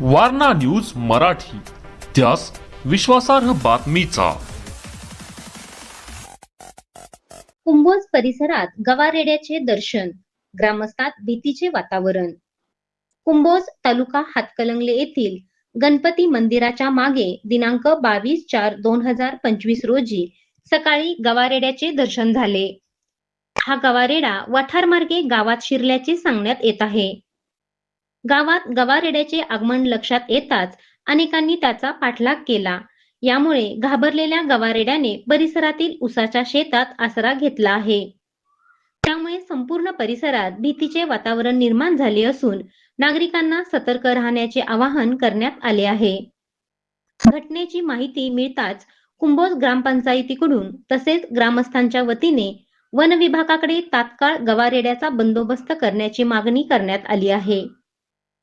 Warna news Marathi. त्यास विश्वासार्ह बातमीचा. कुंभोज परिसरात गवारेड्याचे दर्शन ग्रामस्थात भीतीचे वातावरण. कुंभोज तालुका हातकलंगले येथील गणपती मंदिराच्या मागे दिनांक बावीस चार दोन हजार पंचवीस रोजी सकाळी गवारेड्याचे दर्शन झाले. हा गवारेडा वठारमार्गे गावात शिरल्याचे सांगण्यात येत आहे. गावात गवारेड्याचे आगमन लक्षात येताच अनेकांनी त्याचा पाठलाग केला. यामुळे घाबरलेल्या गवारेड्याने परिसरातील उसाच्या शेतात आसरा घेतला आहे. त्यामुळे संपूर्ण परिसरात भीतीचे वातावरण निर्माण झाले असून नागरिकांना सतर्क राहण्याचे आवाहन करण्यात आले आहे. घटनेची माहिती मिळताच कुंभोज ग्रामपंचायतीकडून तसेच ग्रामस्थांच्या वतीने वन विभागाकडे तात्काळ गवारेड्याचा बंदोबस्त करण्याची मागणी करण्यात आली आहे.